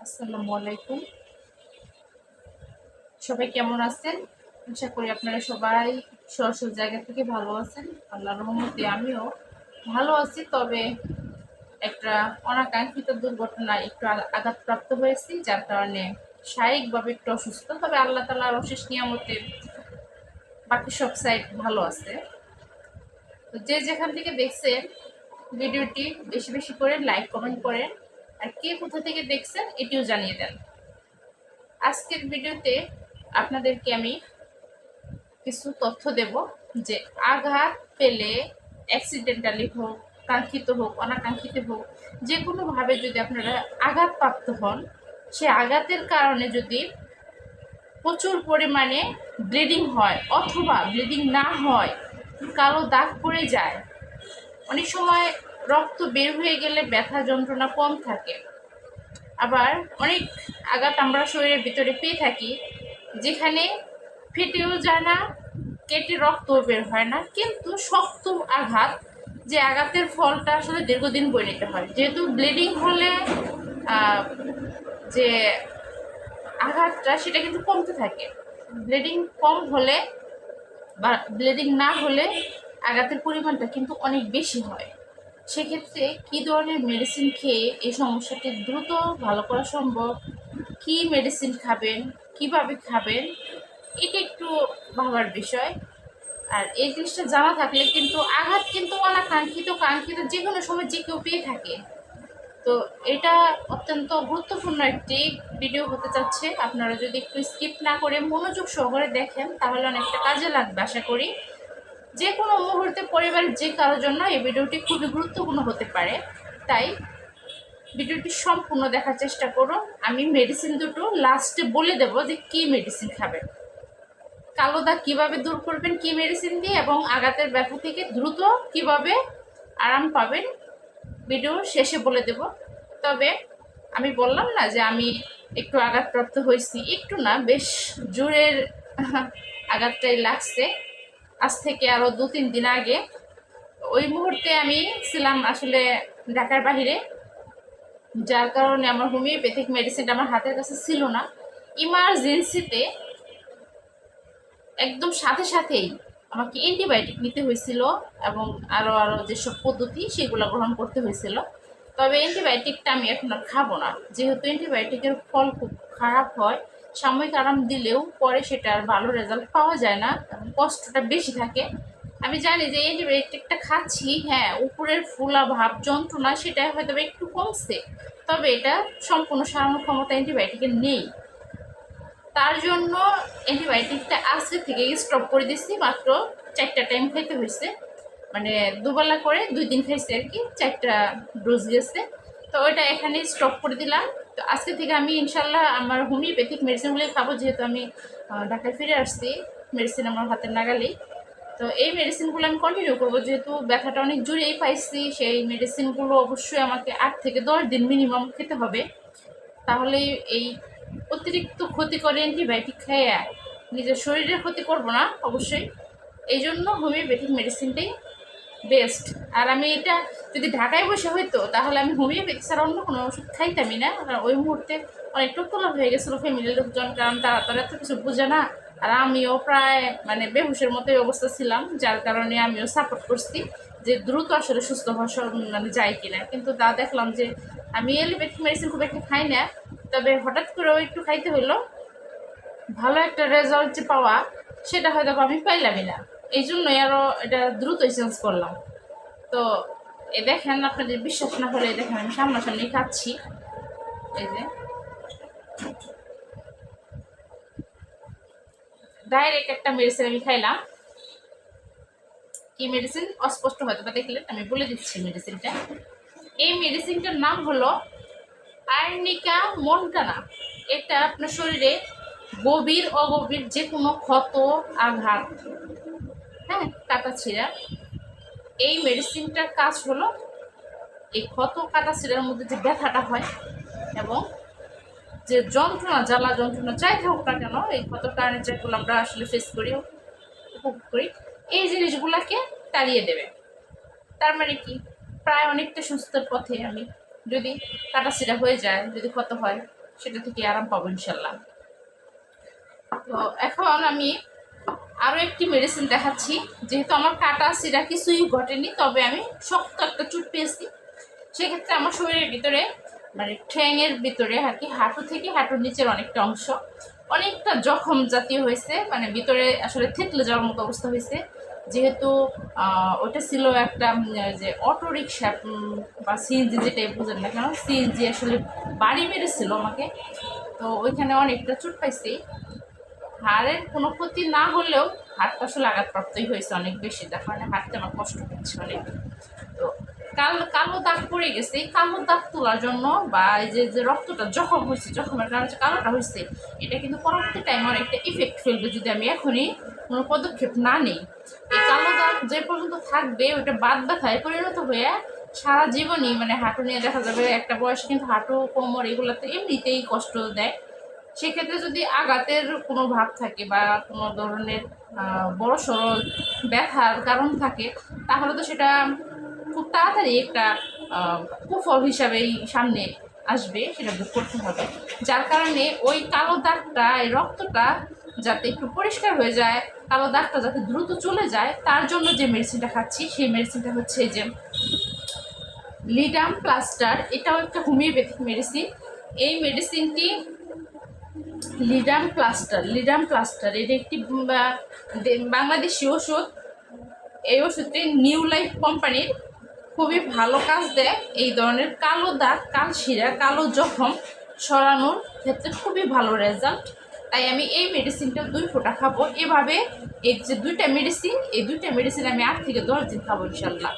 আসসালামু আলাইকুম। সবাই কেমন আছেন? আশা করি আপনারা সবাই সরসর জায়গা থেকে ভালো আছেন। আল্লাহ রহমতে আমিও ভালো আছি, তবে একটা অনাকাঙ্ক্ষিত দুর্ঘটনায় একটু আঘা- আঘাতপ্রাপ্ত হয়েছি, যার কারণে শারীরিকভাবে একটু অসুস্থ। তবে আল্লাহ তালার অশেষ নিয়ামতে বাকি সব সাইড ভালো আছে। তো যে যেখান থেকে দেখছেন, ভিডিওটি বেশি বেশি করে লাইক কমেন্ট করেন। আর কে কোথা থেকে দেখছেন, এটিও জানিয়ে দেন। আজকের ভিডিওতে আপনাদেরকে আমি কিছু তথ্য দেব যে আঘাত পেলে অ্যাক্সিডেন্টালি হোক, কাঙ্ক্ষিত হোক, অনাকাঙ্ক্ষিত হোক, যে কোনোভাবে যদি আপনারা আঘাতপ্রাপ্ত হন, সে আঘাতের কারণে যদি প্রচুর পরিমাণে ব্লিডিং হয় অথবা ব্লিডিং না হয়, কালো দাগ পড়ে যায়, অনেক সময় রক্ত বের হয়ে গেলে ব্যথা যন্ত্রণা কম থাকে। আবার অনেক আঘাত আমরা শরীরের ভিতরে পেয়ে থাকি, যেখানে ফেটেও যায় না, কেটে রক্ত বের হয় না। কিন্তু শক্ত আঘাত, যে আঘাতের ফলটা আসলে দীর্ঘদিন বয়ে নিতে হয়। যেহেতু ব্লিডিং হলে যে আঘাতটা সেটা কিন্তু কমতে থাকে। ব্লিডিং কম হলে বা ব্লিডিং না হলে আঘাতের পরিমাণটা কিন্তু অনেক বেশি হয়। সেক্ষেত্রে কী ধরনের মেডিসিন খেয়ে এই সমস্যাটি দ্রুত ভালো করা সম্ভব? কী মেডিসিন খাবেন? কীভাবে খাবেন? এটা একটু ভাবার বিষয়। আর এই জিনিসটা জানা থাকলে কিন্তু আঘাত কিন্তু অনাকাঙ্ক্ষিত, কাঙ্ক্ষিত যে কোনো সময় যে কেউ পেয়ে থাকে। তো এটা অত্যন্ত গুরুত্বপূর্ণ একটি ভিডিও হতে যাচ্ছে। আপনারা যদি একটু স্কিপ না করে মনোযোগ সহকারে দেখেন, তাহলে অনেকটা কাজে লাগবে, আশা করি। যে কোনো মুহূর্তে পরিবারের যে কারোর জন্য এই ভিডিওটি খুবই গুরুত্বপূর্ণ হতে পারে। তাই ভিডিওটি সম্পূর্ণ দেখার চেষ্টা করুন। আমি মেডিসিন দুটো লাস্টে বলে দেব যে কী মেডিসিন খাবেন। কালো দাগ কীভাবে দূর করবেন কী মেডিসিন দিয়ে এবং আঘাতের ব্যথা থেকে দ্রুত কীভাবে আরাম পাবেন ভিডিও শেষে বলে দেব। তবে আমি বললাম না যে আমি একটু আঘাতপ্রাপ্ত হয়েছি। একটু না, বেশ জোরের আঘাতটাই লাগছে। আজ থেকে আরও দু তিন দিন আগে, ওই মুহূর্তে আমি ছিলাম আসলে ঢাকার বাহিরে, যার কারণে আমার হোমিওপ্যাথিক মেডিসিনটা আমার হাতের কাছে ছিল না। ইমার্জেন্সিতে একদম সাথে সাথেই আমাকে অ্যান্টিবায়োটিক নিতে হয়েছিল এবং আরও আরও যেসব পদ্ধতি সেগুলো গ্রহণ করতে হয়েছিল। তবে অ্যান্টিবায়োটিকটা আমি এখন আর খাব না। যেহেতু অ্যান্টিবায়োটিকের ফল খুব খারাপ হয় সাময়িক আরাম দিলেও পরে সেটা আর ভালো রেজাল্ট পাওয়া যায় না কষ্টটা বেশি থাকে। আমি জানি যে অ্যান্টিবায়োটিকটা খাচ্ছি হ্যাঁ উপরের ফুলা ভাব যন্ত্রণা সেটা হয়তো একটু কমছে, তবে এটা সম্পূর্ণ সারানো ক্ষমতা অ্যান্টিবায়োটিকের নেই। তার জন্য অ্যান্টিবায়োটিকটা আজকে থেকে স্টপ করে দিচ্ছি, মাত্র চারটা টাইম খাইতে হয়েছে। মানে দুবেলা করে দুই দিন খাইছে আর কি, চারটা ডোজ গেছে তো ওইটা এখানে স্টপ করে দিলাম। তো আজকে থেকে আমি ইনশাল্লাহ আমার হোমিওপ্যাথিক মেডিসিনগুলোই খাব, যেহেতু আমি ঢাকায় ফিরে আসছি মেডিসিন আমার হাতের নাগালেই। তো এই মেডিসিনগুলো আমি কন্টিনিউ করব, যেহেতু ব্যথাটা অনেক জোরেই পাইছি, সেই মেডিসিনগুলো অবশ্যই আমাকে আট থেকে দশ দিন মিনিমাম খেতে হবে। তাহলে এই অতিরিক্ত ক্ষতি করে অ্যান্টিবায়োটিক খেয়ে নিজের শরীরের ক্ষতি করব না, অবশ্যই। এই জন্য হোমিওপ্যাথিক মেডিসিনটাই বেস্ট। আর আমি এটা যদি ঢাকায় বসে হইতো, তাহলে আমি হোমিওপ্যাথি ছাড়া অন্য কোনো ওষুধ খাইতামই না। কারণ ওই মুহূর্তে অনেক টোকলা হয়ে গেছিল ফ্যামিলির লোকজন, কারণ তারা তো এত কিছু বুঝে না। আর আমিও প্রায় মানে বেহুশের মতোই অবস্থা ছিলাম, যার কারণে আমিও সাপোর্ট করছি যে দ্রুত আসলে সুস্থ হওয়া মানে যায় কিনা। কিন্তু তা দেখলাম যে আমি এলিপ্যাথিক মেডিসিন খুব একটা খাই না, তবে হঠাৎ করেও একটু খাইতে হইল। ভালো একটা রেজাল্ট যে পাওয়া, সেটা হয়তো আমি পাইলামই না। এই জন্যই আরও এটা দ্রুত চেঞ্জ করলাম। তো এ দেখেন আপনাদের বিশ্বাস না হলে দেখেন, আমি সামনাসামনি খাচ্ছি এই যে। ডাইরেক্ট একটা মেডিসিন আমি খাইলাম। কি মেডিসিন অস্পষ্ট হয়তো বা দেখলেন আমি বলে দিচ্ছি মেডিসিনটা এই মেডিসিনটার নাম হলো আর্নিকা মনকানা। এটা আপনার শরীরে গভীর, অগভীর যে কোনো ক্ষত, আঘাত হ্যাঁ কাটা ছিঁড়া। এই মেডিসিনটার কাজ হলো এই ক্ষত কাটা ছিঁড়ার মধ্যে যে ব্যথাটা হয় এবং যে যন্ত্রণা, জ্বালা যন্ত্রণা, যাই থাকুক না কেন, এই ক্ষত কারণে যেগুলো আমরা আসলে ফেস করি, উপভোগ করি, এই জিনিসগুলোকে তাড়িয়ে দেবে। তার মানে কি? প্রায় অনেকটা সুস্থর পথে আমি যদি কাটাছিড়া হয়ে যায়, যদি ক্ষত হয়, সেটা থেকে আরাম পাবো ইনশাল্লাহ। তো এখন আমি আরও একটি মেডিসিন দেখাচ্ছি। যেহেতু আমার কাটা সিরা কিছুই ঘটেনি, তবে আমি শক্ত একটা চুট পেয়েছি সেক্ষেত্রে আমার শরীরের ভিতরে মানে ঠ্যাংয়ের ভিতরে আর কি, হাঁটু থেকে হাঁটুর নিচের অনেকটা অংশ, অনেকটা জখম জাতীয় হয়েছে মানে ভিতরে আসলে থেতলে যাওয়ার মতো অবস্থা হয়েছে। যেহেতু ওটা ছিল একটা যে অটো রিক্সা বা সিএনজি যেটাই বুঝেন না কেন, সিএনজি আসলে বাড়ি মেরেছিল আমাকে। তো ওইখানে অনেকটা চুট পাইছি হাড়ের কোনো ক্ষতি না হলেও হাড়টা আসলে আঘাতপ্রাপ্তই হয়েছে অনেক বেশি। তার কারণে হাঁটতে আমার কষ্ট হচ্ছে অনেক। তো কাল, কালো দাগ পড়ে গেছে। এই কালো দাগ তোলার জন্য বা এই যে যে রক্তটা জখম হয়েছে, জখমের কারণে কালোটা হয়েছে, এটা কিন্তু পরবর্তী টাইমে অনেকটা ইফেক্ট ফেলবে যদি আমি এখনই কোনো পদক্ষেপ না নিই। এই কালো দাগ যে পর্যন্ত থাকবে, ওইটা বাদ ব্যথায় পরিণত হয়ে সারা জীবনই মানে হাঁটু নিয়ে দেখা যাবে, একটা বয়সে কিন্তু হাঁটু, কোমর এগুলোতে এমনিতেই কষ্ট দেয়। সেক্ষেত্রে যদি আঘাতের কোনো ভাব থাকে বা কোনো ধরনের বড় সড়ো ব্যথার কারণ থাকে, তাহলে তো সেটা খুব তাড়াতাড়ি একটা কুফল হিসাবেই সামনে আসবে, সেটা বুক করতে হবে। যার কারণে ওই কালো দাগটা, এই রক্তটা যাতে একটু পরিষ্কার হয়ে যায়, কালো দাগটা যাতে দ্রুত চলে যায়, তার জন্য যে মেডিসিনটা খাচ্ছি, সেই মেডিসিনটা হচ্ছে যে লিডাম প্লাস্টার, এটাও একটা হোমিওপ্যাথিক মেডিসিন এই মেডিসিনটি লিডাম প্লাস্টার লিডাম প্লাস্টার এটি একটি বাংলাদেশি ওষুধ। এই ওষুধটি নিউ লাইফ কোম্পানির খুবই ভালো কাজ দেয়। এই ধরনের কালো দাগ, কাল শিরা, কালো জখম সরানোর ক্ষেত্রে খুবই ভালো রেজাল্ট তাই আমি এই মেডিসিনটা দুই ফোঁটা খাব। এভাবে এই যে দুইটা মেডিসিন এই দুইটা মেডিসিন আমি আট থেকে দশ দিন খাব ইনশাল্লাহ।